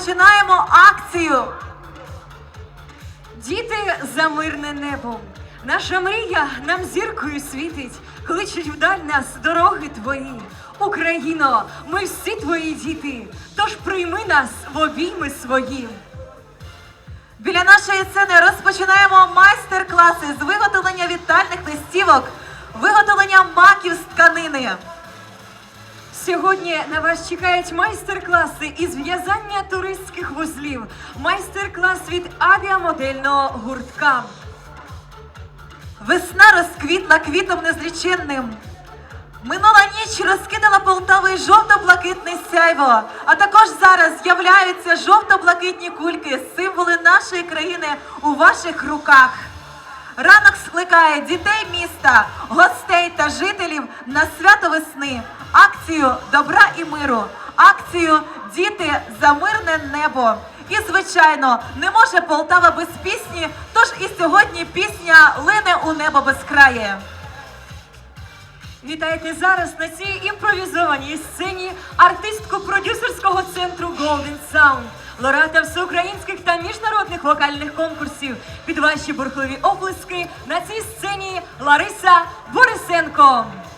розпочинаємо акцію. Діти за мирне небо. Наша мрія нам зіркою світить, кличуть вдаль нас дороги твої. Україно, ми всі твої діти, тож прийми нас в обійми свої. Біля нашої сцени розпочинаємо майстер-класи з виготовлення вітальних листівок, виготовлення маків з тканини. Сьогодні на вас чекають майстер-класи із в'язання туристських вузлів, майстер-клас від авіамодельного гуртка. Весна розквітла квітом незліченним. Минула ніч розкидала Полтавою жовто-блакитне сяйво, а також зараз з'являються жовто-блакитні кульки, символи нашої країни у ваших руках. Ранок скликає дітей міста, гостей та жителів на свято весни, акцію добра і миру, акцію Діти за мирне небо. І, звичайно, не може Полтава без пісні, тож і сьогодні пісня лине у небо безкрає. Вітайте зараз на цій імпровізованій сцені артистку продюсерського центру Golden Sound, лауреата всеукраїнських та міжнародних вокальних конкурсів. Під ваші бурхливі оплески на цій сцені Лариса Борисенко.